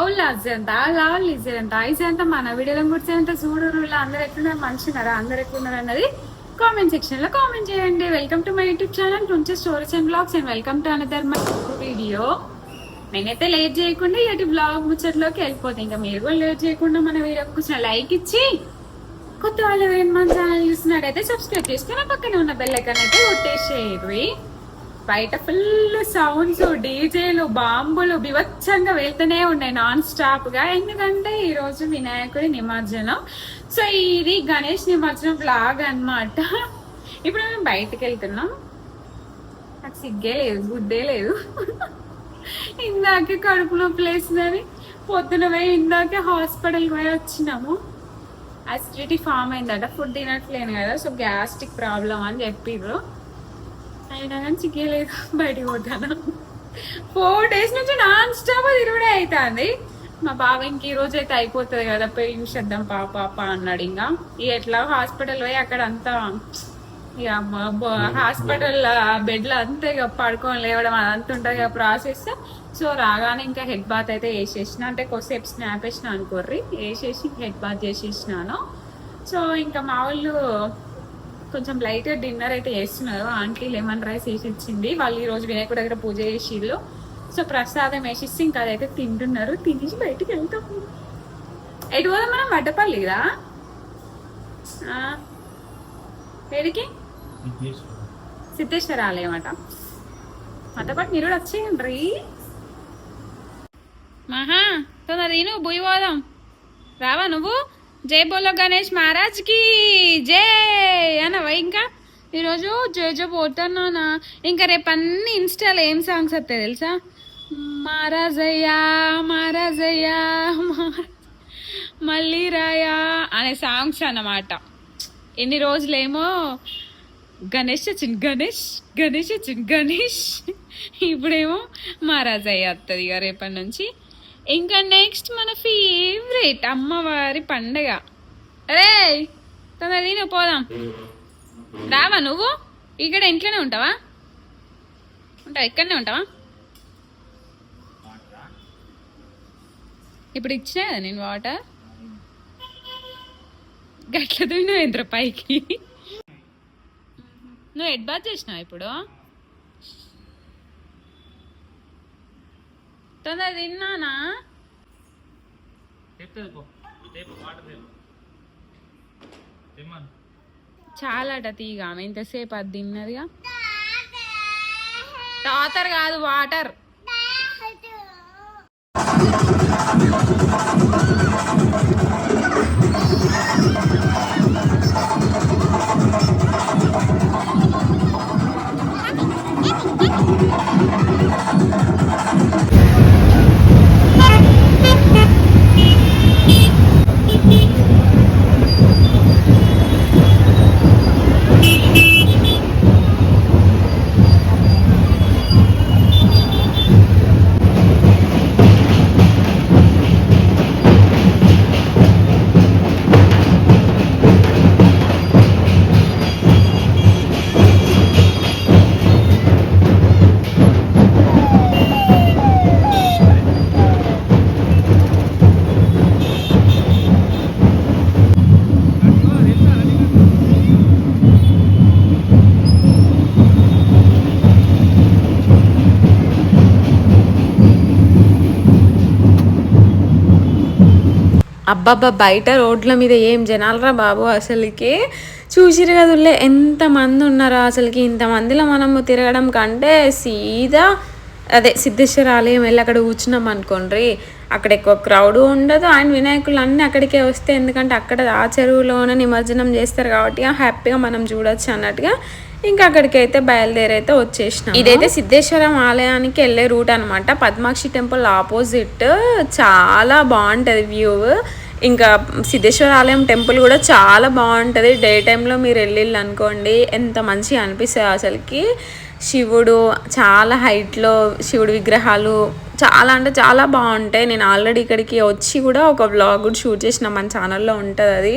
ఓళ్ళు అజ్జంత లావాలి ఇజ్జంత ఐజంత మన వీడియోలో కూర్చోంత చూడరు అందరు ఎట్లున్నారు? మంచిన్నారా అందరు ఎట్లున్నారు అన్నది కామెంట్ సెక్షన్లో కామెంట్ చేయండి. Welcome to my YouTube channel టుంచే stories and blogs and welcome to another my video నేనైతే లేట్ చేయకుండా ఇటు బ్లాగ్ ముచ్చట్లోకి వెళ్ళిపోతాయి ఇంకా మీరు కూడా లేట్ చేయకుండా మన వీడియోకి కూర్చున్న లైక్ ఇచ్చి కొత్త వాళ్ళు ఎవరైనా మన ఛానల్ చూస్తున్నట్టయితే సబ్స్క్రైబ్ చేసుకుని పక్కనే ఉన్న బెల్ ఐకాన్ అయితే కొట్టేసేయండి బయట ఫుల్ సౌండ్స్ డీజేలు బాంబులు బివచ్చంగా వెళ్తూనే ఉన్నాయి నాన్ స్టాప్గా. ఎందుకంటే ఈ రోజు వినాయకుడి నిమజ్జనం. సో ఇది గణేష్ నిమజ్జనం బ్లాగ్ అన్నమాట. ఇప్పుడు మేము బయటకు వెళ్తున్నాం. నాకు సిగ్గే లేదు గుడ్డే లేదు. ఇందాకే కడుపు నొప్పి లేసిందని పొద్దున పోయి ఇందాకే హాస్పిటల్ పోయి వచ్చినాము. అసిడిటీ ఫామ్ అయిందట ఫుడ్ తినట్లేను కదా సో గ్యాస్ట్రిక్ ప్రాబ్లం అని చెప్పిర్రు. అయినా కానీ చిక్కలేదు బయటికి పోతాను. ఫోర్ డేస్ నుంచి నాన్ స్టాప్ తిరుగుడే అవుతుంది మా బావ ఇంక ఈ రోజు అయితే అయిపోతుంది కదా పోయి చూసేద్దాం పాప పాప అన్నాడు ఇంకా. ఇక ఎట్లా హాస్పిటల్ పోయి అక్కడ అంతా ఇక హాస్పిటల్ బెడ్లో అంతే ఇక పడుకొని లేవడం అదంతా ఉంటుంది ఇక ప్రాసెస్ సో రాగానే ఇంకా హెడ్ బాత్ అయితే వేసేసిన. అంటే కొద్దిసేపు స్నాప్ వేసిన అనుకోర్రి. వేసేసి హెడ్ బాత్ చేసేసినాను. సో ఇంకా మా వాళ్ళు కొంచెం లైట్ డిన్నర్ అయితే చేస్తున్నారు. ఆంటీ లెమన్ రైస్ వేసి ఇచ్చింది వాళ్ళు ఈ రోజు వినాయకుడి దగ్గర పూజ చేసిళ్ళు. సో ప్రసాదం వేసిస్తే ఇంకా అదైతే తింటున్నారు. తినేసి బయటికి వెళ్తాం. ఎటు పోదాం మనం? వడ్డపల్లి కదా? ఏడికి? సిద్ధేశ్వర ఆలయం అట. మాతో పాటు మీరు కూడా వచ్చేయండి. మహా తొందర తిను పోయి పోదాం. రావా నువ్వు? జై బోలో గణేష్ మహారాజ్కి. జై అనవా ఇంకా? ఈరోజు జై జో పోతున్నానా ఇంకా రేపు అన్ని ఇన్స్టాలో ఏం సాంగ్స్ వస్తాయి తెలుసా? మహారాజయ్యా మహారాజయ్యా మళ్ళీ రాయా అనే సాంగ్స్ అన్నమాట. ఎన్ని రోజులేమో గణేష్ వచ్చింది గణేష్ గణేష్ వచ్చింది గణేష్. ఇప్పుడేమో మహారాజయ్య వస్తుంది ఇక రేపటి నుంచి. ఇంకా నెక్స్ట్ మన ఫేవరెట్ అమ్మవారి పండగ. అరే తొందర తిను పోదాం. రావా నువ్వు? ఇక్కడ ఇంట్లోనే ఉంటావా? ఉంటా ఇక్కడనే ఉంటావా? ఇప్పుడు ఇచ్చినా కదా నేను వాటర్ గట్ల దున్నా ఇంద్ర పైకి. నువ్వు ఎడ్బాత్ చేసినావు ఇప్పుడు? తొందర తిన్నానా? చాలాట తీగ ఆమె ఇంతసేపు అది తిన్నదిగా. టాతర్ కాదు వాటర్. అబ్బబ్బా బయట రోడ్ల మీద ఏం జనాలరా బాబు అసలుకి? చూసిరు కదులే ఎంతమంది ఉన్నారో అసలుకి. ఇంతమందిలో మనము తిరగడం కంటే సీదా అదే సిద్ధేశ్వర ఆలయం వెళ్ళి అక్కడ కూర్చున్నాం అనుకోండి అక్కడ ఎక్కువ క్రౌడ్ ఉండదు. ఆయన వినాయకులు అన్నీ అక్కడికే వస్తే ఎందుకంటే అక్కడ ఆ చెరువులోనే నిమజ్జనం చేస్తారు కాబట్టి హ్యాపీగా మనం చూడొచ్చు అన్నట్టుగా ఇంకా అక్కడికైతే బయలుదేరైతే వచ్చేసినాం ఇదైతే సిద్ధేశ్వరం ఆలయానికి వెళ్ళే రూట్ అనమాట పద్మాక్షి టెంపుల్ ఆపోజిట్. చాలా బాగుంటుంది వ్యూ. ఇంకా సిద్ధేశ్వర ఆలయం టెంపుల్ కూడా చాలా బాగుంటుంది. డే టైంలో మీరు వెళ్ళిళ్ళు అనుకోండి ఎంత మంచిగా అనిపిస్తుంది అసలుకి. శివుడు చాలా హైట్లో శివుడి విగ్రహాలు చాలా అంటే చాలా బాగుంటాయి. నేను ఆల్రెడీ ఇక్కడికి వచ్చి కూడా ఒక బ్లాగ్ కూడా షూట్ చేసిన మన ఛానల్లో ఉంటుంది అది.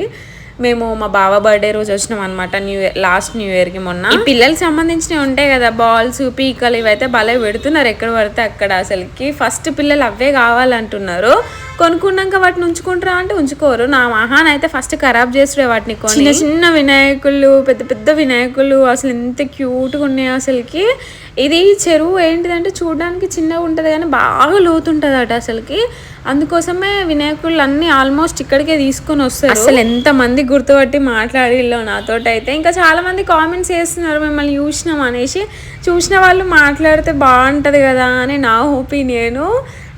మేము మా బావ బర్త్డే రోజు వచ్చినాం అనమాట న్యూ ఇయర్ లాస్ట్ న్యూ ఇయర్కి మొన్న. ఈ పిల్లలకి సంబంధించినవి ఉంటాయి కదా బాల్స్ పీకలు ఇవైతే భలే పెడుతున్నారు ఎక్కడ పడితే అక్కడ అసలుకి. ఫస్ట్ పిల్లలు అవే కావాలంటున్నారు. కొనుక్కున్నాక వాటిని ఉంచుకుంటారా అంటే ఉంచుకోరు. నా మహాన్ అయితే ఫస్ట్ ఖరాబ్ చేస్తుండే వాటిని కొని. చిన్న చిన్న వినాయకులు పెద్ద పెద్ద వినాయకులు అసలు ఎంత క్యూట్గా ఉన్నాయి అసలుకి. ఇది చెరువు ఏంటిదంటే చూడడానికి చిన్నగా ఉంటుంది కానీ బాగా లోతుంటుంది అట అసలుకి. అందుకోసమే వినాయకులు అన్ని ఆల్మోస్ట్ ఇక్కడికే తీసుకొని వస్తారు. అసలు ఎంత మంది గుర్తుపట్టి మాట్లాడిల్లో నాతోటి అయితే ఇంకా చాలా మంది కామెంట్స్ చేస్తున్నారు మిమ్మల్ని చూసినాం అనేసి. చూసిన వాళ్ళు మాట్లాడితే బాగుంటుంది కదా అని నా ఒపీనియను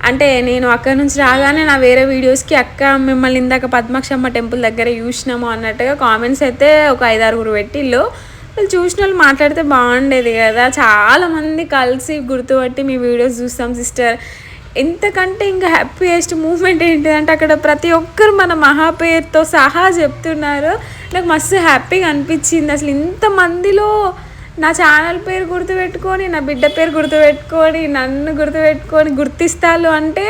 అంటే నేను అక్కడ నుంచి రాగానే నా వేరే వీడియోస్కి అక్క మిమ్మల్ని ఇందాక పద్మాక్షమ్మ టెంపుల్ దగ్గర చూసినాము అన్నట్టుగా కామెంట్స్ అయితే ఒక ఐదారుగురు పెట్టిళ్ళు. వాళ్ళు చూసిన వాళ్ళు మాట్లాడితే బాగుండేది కదా. చాలామంది కలిసి గుర్తుపట్టి మీ వీడియోస్ చూస్తాం సిస్టర్. ఎంతకంటే ఇంకా హ్యాపీయెస్ట్ మూమెంట్ ఏంటిదంటే అక్కడ ప్రతి ఒక్కరు మన మహా పేరుతో సహా చెప్తున్నారు. నాకు మస్తు హ్యాపీగా అనిపించింది. అసలు ఇంతమందిలో నా ఛానల్ పేరు గుర్తుపెట్టుకొని నా బిడ్డ పేరు గుర్తుపెట్టుకొని నన్ను గుర్తుపెట్టుకొని గుర్తిస్తారు అంటే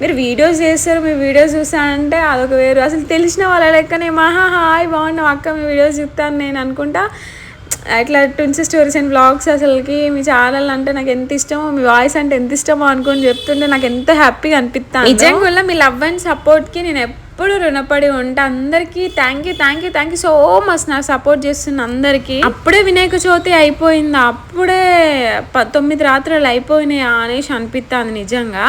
మీరు వీడియోస్ చేస్తారు మీ వీడియోస్ చూస్తానంటే అదొక వేరు. అసలు తెలిసిన వాళ్ళ లెక్కనే మహా హాయ్ బాగున్నావు అక్క మీ వీడియోస్ చూస్తాను నేను అనుకుంటా. ఇట్లా ట్విన్స్ స్టోరీస్ అండ్ బ్లాగ్స్ అసలుకి మీ ఛానల్ అంటే నాకు ఎంత ఇష్టమో మీ వాయిస్ అంటే ఎంత ఇష్టమో అనుకొని చెప్తుంటే నాకు ఎంత హ్యాపీగా అనిపిస్తాను నిజంగా మీ లవ్ అండ్ సపోర్ట్కి నేను ఎప్పుడు రుణపడి ఉంటా అందరికీ thank you thank you thank you so much నాకు సపోర్ట్ చేస్తున్న అందరికీ. అప్పుడే వినాయక చవితి అయిపోయిందా అప్పుడే ప- తొమ్మిది రాత్రులు అయిపోయినాయి అనేసి అనిపిస్తుంది నిజంగా.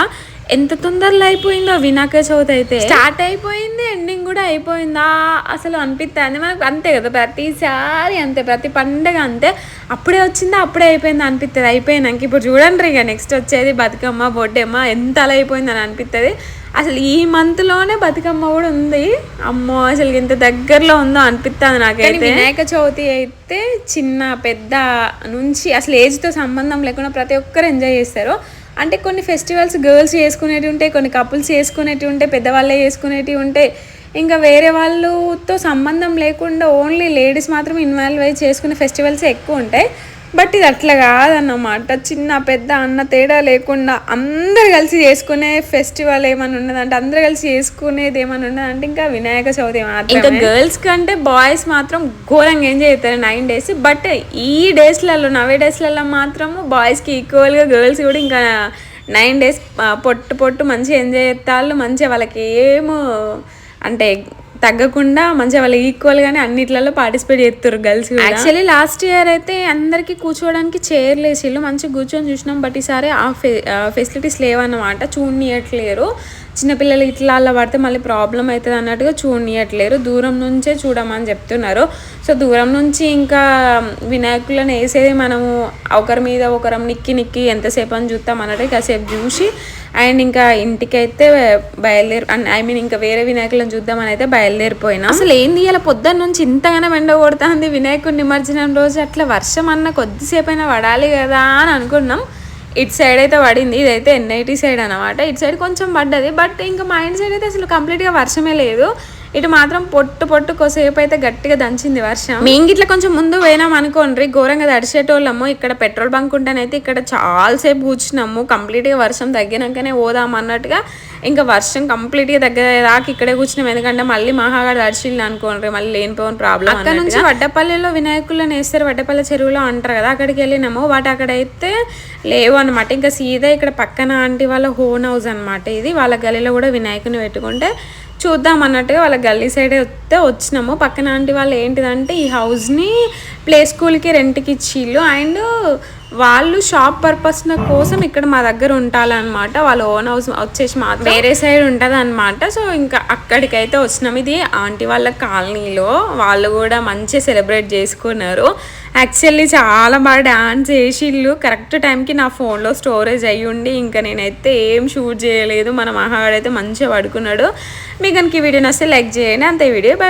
ఎంత తొందరలో అయిపోయిందో వినాయక చవితి అయితే. స్టార్ట్ అయిపోయింది ఎండింగ్ కూడా అయిపోయిందా? అసలు అనిపిస్తుంది మనకు అంతే కదా ప్రతిసారి అంతే ప్రతి పండగ అంతే. అప్పుడే వచ్చిందా అప్పుడే అయిపోయింది అనిపిస్తుంది అయిపోయినాక ఇప్పుడు చూడండి ఇక నెక్స్ట్ వచ్చేది బతుకమ్మ బొడ్డెమ్మ ఎంత అలా అయిపోయిందని అని అనిపిస్తుంది అసలు ఈ మంత్లోనే బతుకమ్మ కూడా ఉంది. అమ్మో అసలు ఇంత దగ్గరలో ఉందో అనిపిస్తుంది నాకైతే. వినాయక చవితి అయితే చిన్న పెద్ద నుంచి అసలు ఏజ్తో సంబంధం లేకుండా ప్రతి ఒక్కరు ఎంజాయ్ చేస్తారు. అంటే కొన్ని ఫెస్టివల్స్ గర్ల్స్ చేసుకునేటివి ఉంటాయి కొన్ని కపుల్స్ చేసుకునేటివి ఉంటాయి పెద్దవాళ్ళే చేసుకునేటివి ఉంటాయి. ఇంకా వేరే వాళ్ళతో సంబంధం లేకుండా ఓన్లీ లేడీస్ మాత్రం ఇన్వాల్వ్ అయ్యి చేసుకునే ఫెస్టివల్స్ ఎక్కువ ఉంటాయి. బట్ ఇది అట్లా కాదన్నమాట. చిన్న పెద్ద అన్న తేడా లేకుండా అందరు కలిసి చేసుకునే ఫెస్టివల్ ఏమైనా ఉన్నదంటే అందరు కలిసి చేసుకునేది ఏమైనా ఉన్నదంటే ఇంకా వినాయక చవితి మాత్రం ఇంకా గర్ల్స్ కంటే బాయ్స్ మాత్రం ఘోరంగా ఎంజాయ్ చేస్తారు నైన్ డేస్. బట్ ఈ డేస్లలో నవే డేస్లలో మాత్రము బాయ్స్కి ఈక్వల్గా గర్ల్స్ కూడా ఇంకా నైన్ డేస్ పొట్టు పొట్టు మంచిగా ఎంజాయ్ చేస్తారు. మంచిగా వాళ్ళకి ఏమో అంటే తగ్గకుండా మంచిగా వాళ్ళు ఈక్వల్గానే అన్నిట్లలో పార్టిసిపేట్ చేస్తారు గర్ల్స్ యాక్చువల్లీ లాస్ట్ ఇయర్ అయితే అందరికీ కూర్చోవడానికి చైర్లు వేసిళ్ళు మంచిగా కూర్చొని చూసినాం. బట్ ఈసారి ఆ ఫె ఫెసిలిటీస్ లేవన్నమాట. చూడనియట్లేరు. చిన్నపిల్లలు ఇట్లా అలా పడితే మళ్ళీ ప్రాబ్లం అవుతుంది అన్నట్టుగా చూడనియట్లేరు. దూరం నుంచే చూడమని చెప్తున్నారు. సో దూరం నుంచి ఇంకా వినాయకులను వేసేది మనము ఒకరి మీద ఒకరం నిక్కి నిక్కి ఎంతసేపు అని చూస్తాం అన్నట్టు కాసేపు చూసి అండ్ ఇంకా ఇంటికైతే బయలుదేరి ఐ మీన్ ఇంకా వేరే వినాయకులను చూద్దామని అయితే బయలుదేరిపోయినా. అసలు ఏంది ఇలా పొద్దున్న నుంచి ఇంతగానో ఎండ కొడుతుంది వినాయకుడి నిమజ్జనం రోజు అట్లా వర్షం అన్న కొద్దిసేపు అయినా పడాలి కదా అని అనుకున్నాం. ఇటు సైడ్ అయితే పడింది ఇదైతే ఎన్ఐటి సైడ్ అనమాట ఇటు సైడ్ కొంచెం పడ్డది బట్ ఇంకా మా ఇంటి సైడ్ అయితే అసలు కంప్లీట్గా వర్షమే లేదు. ఇటు మాత్రం పొట్టు పొట్టు కొసేపు అయితే గట్టిగా దంచింది వర్షం. మేము ఇట్లా కొంచెం ముందు పోయినాం అనుకోండి ఘోరంగా తడిచేటోళ్ళము ఇక్కడ పెట్రోల్ బంక్ ఉంటేనైతే ఇక్కడ చాలాసేపు కూర్చున్నాము. కంప్లీట్గా వర్షం తగ్గినాకనే పోదాం అన్నట్టుగా ఇంకా వర్షం కంప్లీట్గా దాకా ఇక్కడే కూర్చున్నాం. ఎందుకంటే మళ్ళీ మహాగాడు తడిచిల్లు అనుకోండి మళ్ళీ లేనిపోయిన ప్రాబ్లం అక్కడ నుంచి వడ్డపల్లిలో వినాయకులను వేస్తారు వడ్డపల్లి చెరువులో అంటారు కదా అక్కడికి వెళ్ళినాము. వాటి అక్కడైతే లేవు అనమాట ఇంకా సీదా ఇక్కడ పక్కన ఆంటీ వాళ్ళ హోన్ హౌస్ అనమాట ఇది. వాళ్ళ గలీలో కూడా వినాయకుని పెట్టుకుంటే చూద్దాం అన్నట్టుగా వాళ్ళ గల్లీ సైడ్ వస్తే వచ్చినాము. పక్కన ఆంటీ వాళ్ళు ఏంటిదంటే ఈ హౌస్ని ప్లే స్కూల్కి రెంట్కి ఇచ్చిళ్ళు. అండ్ వాళ్ళు షాప్ పర్పస్ కోసం ఇక్కడ మా దగ్గర ఉంటాలన్నమాట వాళ్ళ ఓన్ హౌస్ వచ్చేసి మా వేరే సైడ్ ఉంటుంది అనమాట సో ఇంకా అక్కడికైతే వచ్చినాం. ఇది ఆంటీ వాళ్ళ కాలనీలో. వాళ్ళు కూడా మంచిగా సెలబ్రేట్ చేసుకున్నారు. యాక్చువల్లీ చాలా బాగా డాన్స్ చేసిళ్ళు. కరెక్ట్ టైంకి నా ఫోన్లో స్టోరేజ్ అయ్యి ఉండి ఇంకా నేనైతే ఏం షూట్ చేయలేదు. మన మహాగాడైతే మంచిగా పడుకున్నాడు. మీకు కనుక ఈ వీడియో నస్తే లైక్ చేయండి. అంతే వీడియో. బై